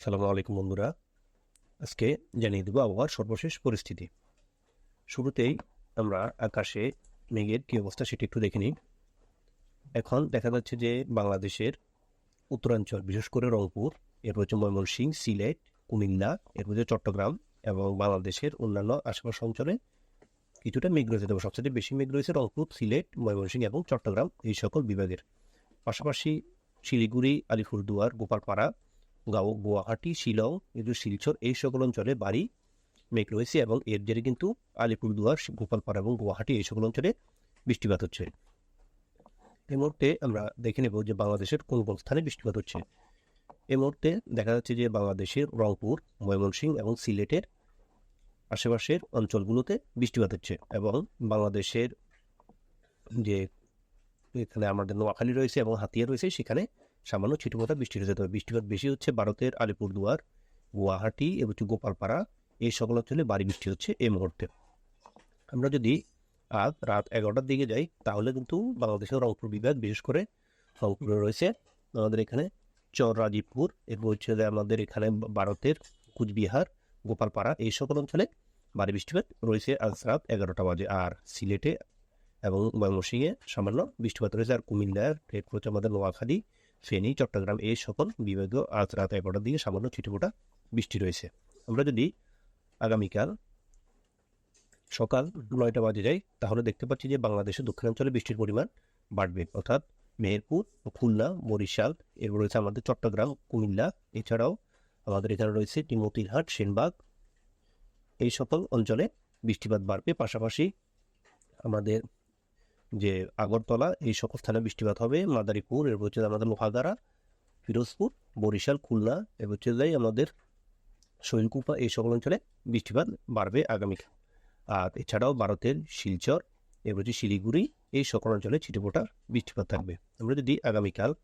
সালামু আলাইকুম বন্ধুরা। আজকে জানিয়ে দেবো আবহাওয়ার সর্বশেষ পরিস্থিতি। শুরুতেই আমরা আকাশে মেঘের কী অবস্থা সেটি একটু দেখে নিই। এখন দেখা যাচ্ছে যে বাংলাদেশের উত্তরাঞ্চল, বিশেষ করে রংপুর, এরপর হচ্ছে ময়মনসিংহ সিলেট, কুমিল্লা, এরপর হচ্ছে চট্টগ্রাম এবং বাংলাদেশের অন্যান্য আশেপাশ অঞ্চলে কিছুটা মেঘ রয়েছে। তবে সবচেয়ে বেশি মেঘ রয়েছে রংপুর, সিলেট ময়মনসিংহ এবং চট্টগ্রাম, এই সকল বিভাগের। পাশাপাশি শিলিগুড়ি, আলিপুরদুয়ার, গোপালপাড়া গুয়াহাটি, শিলং এগুলো শিলচর এই সকল অঞ্চলে বাড়ি মেঘ রয়েছে এবং এর জেরে কিন্তু আলিপুরদুয়ার, গোপালপাড়া এবং গুয়াহাটি এই সকল অঞ্চলে বৃষ্টিপাত হচ্ছে। এই মুহূর্তে আমরা দেখে নেব যে বাংলাদেশের কোন কোন স্থানে বৃষ্টিপাত হচ্ছে। এই মুহূর্তে দেখা যাচ্ছে যে বাংলাদেশের রংপুর, ময়মনসিংহ এবং সিলেটের আশেপাশের অঞ্চলগুলোতে বৃষ্টিপাত হচ্ছে এবং বাংলাদেশের যে এখানে আমাদের নোয়াখালী রয়েছে এবং হাতিয়া রয়েছে, সেখানে সামান্য ছিটমোটা বৃষ্টি হয়েছে। তবে বৃষ্টিপাত বেশি হচ্ছে ভারতের আলিপুরদুয়ার, গুয়াহাটি এবং গোপালপাড়া। এই সকল অঞ্চলে বাড়ি বৃষ্টি হচ্ছে এই মুহূর্তে। আমরা যদি আজ রাত এগারোটার দিকে যাই, তাহলে কিন্তু বাংলাদেশের রংপুর বিভাগ, বিশেষ করে রংপুরে রয়েছে আমাদের এখানে চর রাজীবপুর এরপর হচ্ছে আমাদের এখানে ভারতের কুচবিহার, গোপালপাড়া, এই সকল অঞ্চলে বাড়ি বৃষ্টিপাত রয়েছে আজ রাত এগারোটা বাজে। আর সিলেটে এবং ময়মনসিংহে সামান্য বৃষ্টিপাত রয়েছে। আর কুমিল্লার এরপর হচ্ছে আমাদের নোয়াখালী ফেনী চট্টগ্রাম, এই সকল বিভাগীয় আজ রাত এগারোটার দিকে সামান্য ছিটেফোঁটা বৃষ্টি রয়েছে। আমরা যদি আগামীকাল সকাল নয়টা বাজে যাই, তাহলে দেখতে পাচ্ছি যে বাংলাদেশের দক্ষিণাঞ্চলে বৃষ্টির পরিমাণ বাড়বে। অর্থাৎ মেহেরপুর, খুলনা, বরিশাল, এরপর রয়েছে আমাদের চট্টগ্রাম, কুমিল্লা, এছাড়াও আমাদের এখানে রয়েছে টিমতিরহাট সেনবাগ। এই সকল অঞ্চলে বৃষ্টিপাত বাড়বে। পাশাপাশি আমাদের যে আগরতলা, এই সকল স্থানে বৃষ্টিপাত হবে। মাদারীপুর, এরপর হচ্ছে আমাদের লোহাগাড়া ফিরোজপুর, বরিশাল, খুলনা, এরপর হচ্ছে যাই আমাদের শৈলকুপা, এই সকল অঞ্চলে বৃষ্টিপাত বাড়বে আগামীকাল। আর এছাড়াও ভারতের শিলচর, এরপর হচ্ছে শিলিগুড়ি, এই সকল অঞ্চলে ছিটেফোঁটা বৃষ্টিপাত থাকবে। আমরা যদি আগামীকাল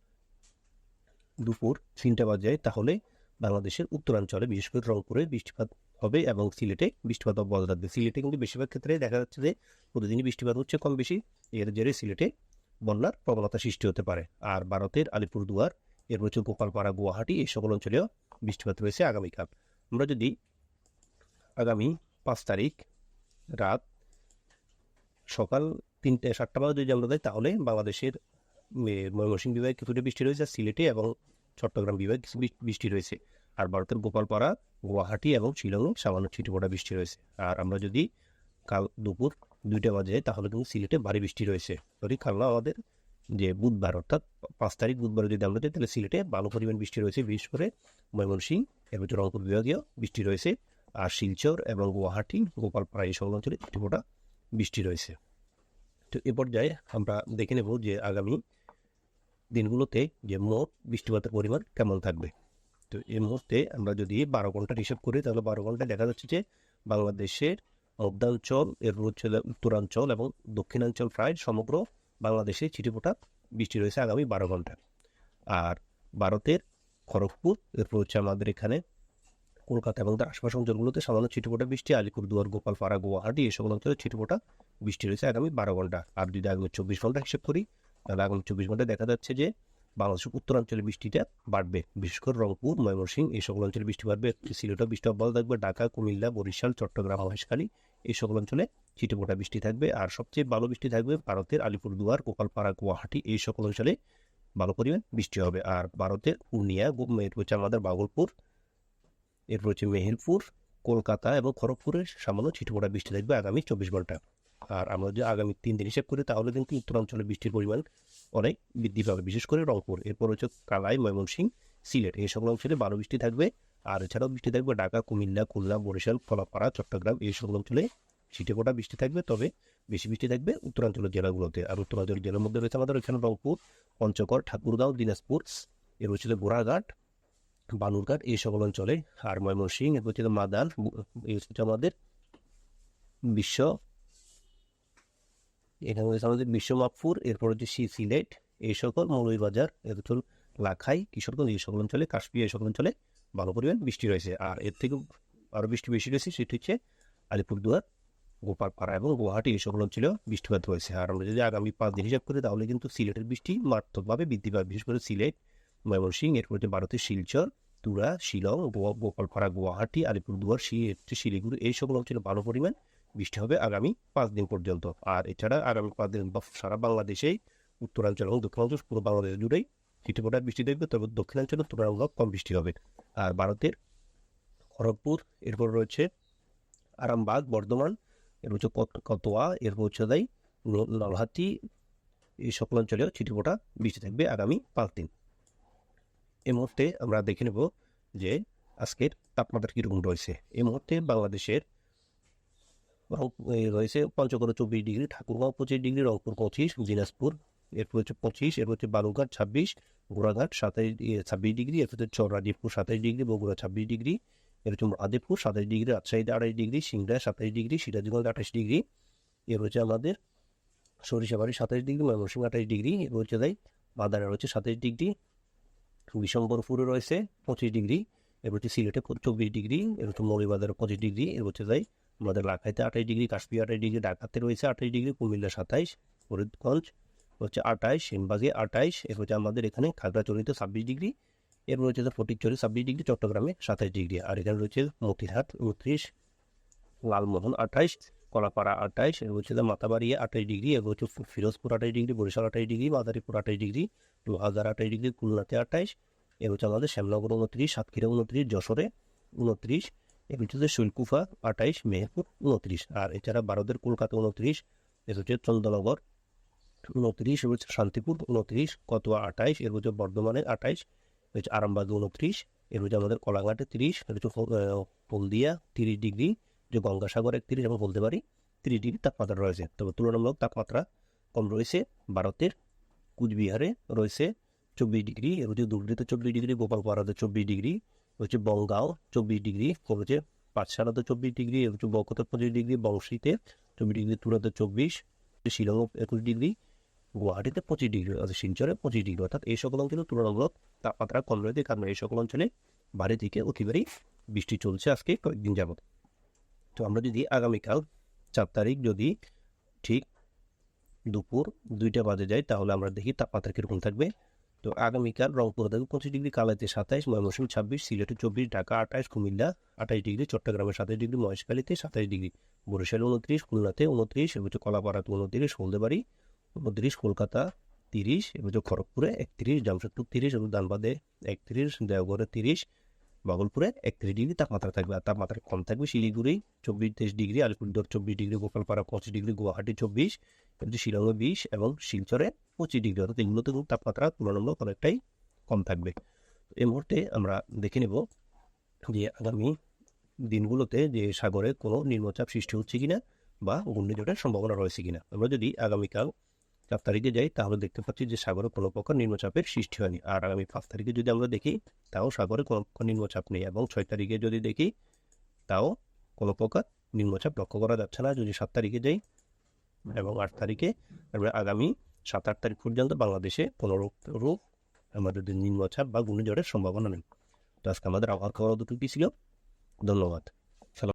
দুপুর তিনটা বাজে তাহলে বাংলাদেশের উত্তরাঞ্চলে, বিশেষ করে রংপুরে, বৃষ্টিপাত হবে এবং সিলেটে বৃষ্টিপাত বজায় থাকবে সিলেটে কিন্তু বেশিরভাগ ক্ষেত্রে দেখা যাচ্ছে যে প্রতিদিনই বৃষ্টিপাত হচ্ছে কম বেশি এর জেরে সিলেটে বন্যার প্রবণতা সৃষ্টি হতে পারে। আর ভারতের আলিপুরদুয়ার এর হচ্ছে গোপালপাড়া, গুয়াহাটি এই সকল অঞ্চলেও বৃষ্টিপাত রয়েছে আগামীকাল। আমরা যদি আগামী পাঁচ তারিখ রাত সকাল তিনটে, সাতটা বাজে যদি আমরা যাই, তাহলে বাংলাদেশের ময়মনসিংহ বিভাগে কিছুটা বৃষ্টি রয়েছে, সিলেটে এবং চট্টগ্রাম বিভাগে কিছু বৃষ্টি রয়েছে। আর ভারতের গোপালপাড়া গুয়াহাটি এবং শিলংয়ে সামান্য ছিটেফোঁটা বৃষ্টি রয়েছে। আর আমরা যদি কাল দুপুর দুইটা বাজে তাহলে কিন্তু সিলেটে ভারী বৃষ্টি রয়েছে। সরি কাল আমাদের যে বুধবার, অর্থাৎ পাঁচ তারিখ বুধবার যদি আমরা যাই, তাহলে সিলেটে ভালো পরিমাণ বৃষ্টি রয়েছে। বিশেষ করে ময়মনসিংহ এবং রংপুর বিভাগীয় বৃষ্টি রয়েছে। আর শিলচর এবং গুয়াহাটি, গোপালপাড়া এই সকল অঞ্চলে ছিটেফোঁটা বৃষ্টি রয়েছে। তো এ পর্যায়ে আমরা দেখে নেব যে আগামী দিনগুলোতে যে মোট বৃষ্টিপাতের পরিমাণ কেমন থাকবে। তো এই মুহূর্তে আমরা যদি বারো ঘণ্টার হিসাব করি, তাহলে বারো ঘন্টায় দেখা যাচ্ছে যে বাংলাদেশের মধ্যাঞ্চল এর হচ্ছে উত্তরাঞ্চল এবং দক্ষিণাঞ্চল প্রায় সমগ্র বাংলাদেশে ছিটেফোঁটা বৃষ্টি রয়েছে আগামী বারো ঘণ্টা। আর ভারতের খড়গপুর, এরপর হচ্ছে আমাদের এখানে কলকাতা এবং তার আশপাশ অঞ্চলগুলোতে সামান্য ছিটেফোঁটা বৃষ্টি, আলিপুরদুয়ার গোপালপাড়া গুয়াহাটি সকল অঞ্চলে ছিটেফোঁটা বৃষ্টি রয়েছে আগামী বারো ঘণ্টা। আর যদি আগামী চব্বিশ ঘণ্টা হিসেব করি, তাহলে আগামী চব্বিশ ঘন্টায় দেখা যাচ্ছে যে বাংলাদেশের উত্তরাঞ্চলে বৃষ্টিটা বাড়বে। বিশেষ করে রংপুর, ময়মনসিংহ এই সকল অঞ্চলে বৃষ্টি বাড়বে। সিলেটও বৃষ্টি অব্যাহত থাকবে। ঢাকা, কুমিল্লা, বরিশাল, চট্টগ্রাম, মহেশখালী এই সকল অঞ্চলে ছিটেফোঁটা বৃষ্টি থাকবে। আর সবচেয়ে ভালো বৃষ্টি থাকবে ভারতের আলিপুরদুয়ার, গোপালপাড়া, গুয়াহাটি এই সকল অঞ্চলে ভালো পরিমাণ বৃষ্টি হবে। আর ভারতের পূর্ণিয়া এরপর হচ্ছে আমাদের বাগলপুর, এরপর হচ্ছে মেহেরপুর, কলকাতা এবং খড়গপুরের সামান্য ছিটেফোঁটা বৃষ্টি থাকবে আগামী চব্বিশ ঘণ্টা। আর আমরা যদি আগামী তিন দিন হিসেব করি, তাহলে কিন্তু উত্তরাঞ্চলে বৃষ্টির পরিমাণ অনেক বৃদ্ধি পাবে, বিশেষ করে রংপুর। এরপর হচ্ছে কালাই, ময়মনসিংহ, সিলেট। এই সকল অঞ্চলে ভালো বৃষ্টি থাকবে, আর এছাড়াও বৃষ্টি থাকবে ঢাকা, কুমিল্লা, খুলনা, বরিশাল কলাপাড়া চট্টগ্রাম, এই সকল অঞ্চলে ছিটেফোঁটা বৃষ্টি থাকবে, তবে বেশি বৃষ্টি থাকবে উত্তরাঞ্চলের জেলাগুলোতে। আর উত্তরাঞ্চলের জেলার মধ্যে রয়েছে আমাদের এখানে রংপুর, পঞ্চগড়, ঠাকুরগাঁও, দিনাজপুর এর হচ্ছে গোড়াঘাট, বালুরঘাট, এই সকল অঞ্চলে। আর ময়মনসিংহ, এরপর হচ্ছে মাদান এই হচ্ছে আমাদের বিশ্ব এখানে রয়েছে আমাদের বিশ্বমাপুর এরপর হচ্ছে সি সিলেট, এই সকল মৌলভীবাজার এরপর লাখাই, কিশোরগঞ্জ, এই সকল অঞ্চলে, কাশ্মীর, এই সকল অঞ্চলে ভালো পরিমাণ বৃষ্টি রয়েছে। আর এর থেকে আরও বৃষ্টি বেশি রয়েছে, সেটি হচ্ছে আলিপুরদুয়ার, গোপালপাড়া এবং গুয়াহাটি, এই সকল অঞ্চলেও বৃষ্টিপাত হয়েছে। আর আমরা যদি আগামী পাঁচ দিন হিসাব করি, তাহলে কিন্তু সিলেটের বৃষ্টি মারাত্মকভাবে বৃদ্ধি পাবে, বিশেষ করে সিলেট, ময়মনসিংহ, এরপর হচ্ছে ভারতের শিলচর, তুরা, শিলং গোপালপাড়া, গুয়াহাটি, আলিপুরদুয়ার শিলিগুড়ি, এই সকল অঞ্চলে ভালো পরিমাণ বৃষ্টি হবে আগামী পাঁচ দিন পর্যন্ত। আর এছাড়া আগামী পাঁচ দিন সারা বাংলাদেশেই উত্তরাঞ্চল এবং দক্ষিণাঞ্চল পুরো বাংলাদেশ জুড়েই ছিটেফোঁটা বৃষ্টি দেখবে, তবে দক্ষিণাঞ্চলে তুলনামূলক কম বৃষ্টি হবে। আর ভারতের খড়গপুর, এরপর রয়েছে আরামবাগ, বর্ধমান এর হচ্ছে কত- কতোয়া, এরপর হচ্ছে দাই নলহাটি এই সকল অঞ্চলেও ছিটেফোঁটা বৃষ্টি থাকবে আগামী পাঁচ দিন। এই মুহূর্তে আমরা দেখে নেব যে আজকের তাপমাত্রা কীরকম রয়েছে। এই মুহূর্তে বাংলাদেশের রয়েছে পঞ্চগড় চব্বিশ ডিগ্রি, ঠাকুরগাঁও পঁচিশ ডিগ্রি, রংপুর পঁচিশ, দিনাজপুর এরপর হচ্ছে পঁচিশ, এরপর হচ্ছে বালুঘাট ছাব্বিশ, গোড়াঘাট সাতাইশ ছাব্বিশ ডিগ্রি, এরপর হচ্ছে চৌরাদিপুর সাতাইশ ডিগ্রি, বগুড়া ছাব্বিশ ডিগ্রি এর হচ্ছে আদিপুর সাতাইশ ডিগ্রি, রাজশাহীতে আড়াইশ ডিগ্রি সিংড়া সাতাইশ ডিগ্রি, সিরাজগঞ্জ আঠাশ ডিগ্রি এর হচ্ছে আমাদের সরিষাবাড়ি সাতাইশ ডিগ্রি, ময়মনসিংহ আঠাইশ ডিগ্রি এর হচ্ছে তাই বাদারে রয়েছে সাতাইশ ডিগ্রি, বিশম্বরপুরে রয়েছে পঁচিশ ডিগ্রি এর হচ্ছে সিলেটে চব্বিশ ডিগ্রি এর হচ্ছে মৌলিবাজারে পঁচিশ ডিগ্রি এর হচ্ছে তাই আমাদের লাখাইতে আঠাইশ ডিগ্রি, কাশ্মীর আঠাইশ ডিগ্রি, ঢাকাতে রয়েছে আঠাইশ ডিগ্রি, কুমিল্লা সাতাইশ, ফরিদগঞ্জ হচ্ছে আঠাইশ সেনবাগে আঠাইশ এর হচ্ছে আমাদের এখানে খাগড়াছড়িতে ছাব্বিশ ডিগ্রি, এরপর হচ্ছে যে ফটিকচুরি ছাব্বিশ ডিগ্রি, চট্টগ্রামে সাতাইশ ডিগ্রি, আর এখানে রয়েছে মতিহাট উনত্রিশ, লালমোহন আঠাইশ কলাপাড়া আঠাইশ এর হচ্ছে যে মাতাবাড়িয়া আঠাইশ ডিগ্রি এর হচ্ছে ফিরোজপুর আঠাইশ ডিগ্রি, বরিশাল আঠাইশ ডিগ্রি, মাদারীপুর আঠাইশ ডিগ্রি লোহাজার আঠাইশ ডিগ্রি, খুলনাতে আঠাইশ এর হচ্ছে আমাদের শ্যামনগর উনত্রিশ, সাতক্ষীরা উনত্রিশ, যশোরে উনত্রিশ এর হচ্ছে যে আঠাইশ মেহেরপুর উনত্রিশ আর এছাড়া ভারতের কলকাতা উনত্রিশ এর হচ্ছে চন্দ্রনগর উনত্রিশ এর হচ্ছে শান্তিপুর উনত্রিশ কতোয়া আঠাইশ এর হচ্ছে বর্ধমানে আঠাইশ হচ্ছে আরামবাগ উনত্রিশ এর হচ্ছে আমাদের কলাঘাটে তিরিশ, এর হচ্ছে হলদিয়া তিরিশ ডিগ্রি, যে গঙ্গাসাগর একত্রিশ আমরা বলতে পারি তিরিশ ডিগ্রি তাপমাত্রা রয়েছে। তবে তুলনামূলক তাপমাত্রা কম রয়েছে ভারতের, কুচবিহারে রয়েছে চব্বিশ ডিগ্রি, এর হচ্ছে দুর্গিতে চব্বিশ ডিগ্রি, গোপালপাড়াতে চব্বিশ ডিগ্রি হচ্ছে বঙ্গাও চব্বিশ ডিগ্রি হচ্ছে পাঠশালাতে চব্বিশ ডিগ্রি হচ্ছে বকতে পঁচিশ ডিগ্রি, বংশীতে চব্বিশ ডিগ্রি তুরাতে চব্বিশ শিলং একুশ ডিগ্রি, গুয়াহাটিতে পঁচিশ ডিগ্রি অর্থাৎ শিলচরে পঁচিশ ডিগ্রি, অর্থাৎ এই সকল অঞ্চলে তুলনামূলক তাপমাত্রা কম রয়েছে, কারণ এই সকল অঞ্চলে ভারী থেকে অতিবারই বৃষ্টি চলছে আজকে কয়েকদিন যাবত তো আমরা যদি আগামীকাল চার তারিখ যদি ঠিক দুপুর দুইটা বাজে যাই তাহলে আমরা দেখি তাপমাত্রা কীরকম থাকবে। তো আগামীকাল রংপুর থাকবে পঁচিশ ডিগ্রি কালাইতে সাতাইশ, ময়মনসিংহ ছাব্বিশ, সিলেটে চব্বিশ, ঢাকা আঠাইশ কুমিল্লা আঠাইশ ডিগ্রি, চট্টগ্রামে সাতাইশ ডিগ্রি, মহেশখালীতে সাতাইশ ডিগ্রি, বরিশালে উনত্রিশ, খুলনাতে উনত্রিশ এবং কলাপাড়াতে উনত্রিশ, হলদেবাড়ি উনত্রিশ, কলকাতা তিরিশ এবং খড়গপুরে একত্রিশ, জামশেদপুর তিরিশ, এবং দানবাদে একত্রিশ, দেওঘরে তিরিশ, বাগলপুরে একত্রিশ ডিগ্রি তাপমাত্রা থাকবে। আর তাপমাত্রা কম থাকবে শিলিগুড়ি চব্বিশ, তেইশ ডিগ্রি, আলিপুরদুয়ার চব্বিশ ডিগ্রি, গোপালপাড়া পঁচিশ ডিগ্রি, গুয়াহাটি চব্বিশ কিন্তু শিলংয়ে বিশ এবং শিলচরে পঁচিশ ডিগ্রি। অর্থাৎ এগুলোতে কিন্তু তাপমাত্রা তুলনামূলক অনেকটাই কম থাকবে। এই মুহূর্তে আমরা দেখে নেব যে আগামী দিনগুলোতে যে সাগরে কোনো নিম্নচাপ সৃষ্টি হচ্ছে কিনা বা ঘূর্ণিঝড়ের সম্ভাবনা রয়েছে কিনা। আমরা যদি আগামীকাল চার তারিখে যাই, তাহলে দেখতে পাচ্ছি যে সাগরে কোনো প্রকার নিম্নচাপের সৃষ্টি হয়নি। আর আগামী পাঁচ তারিখে যদি আমরা দেখি, তাও সাগরে কোনো প্রকার নিম্নচাপ নেই এবং ছয় তারিখে যদি দেখি, তাও কোনো প্রকার নিম্নচাপ লক্ষ্য করা যাচ্ছে না। যদি সাত তারিখে যাই এবং আট তারিখে আগামী সাত, আট তারিখ পর্যন্ত বাংলাদেশে পনেরো রোগ আমাদের নিম্নচাপ বা ঘূর্ণিঝড়ের সম্ভাবনা নেই। তো আজকে আমাদের আবহাওয়া খবর দুটো কি ছিল? ধন্যবাদ।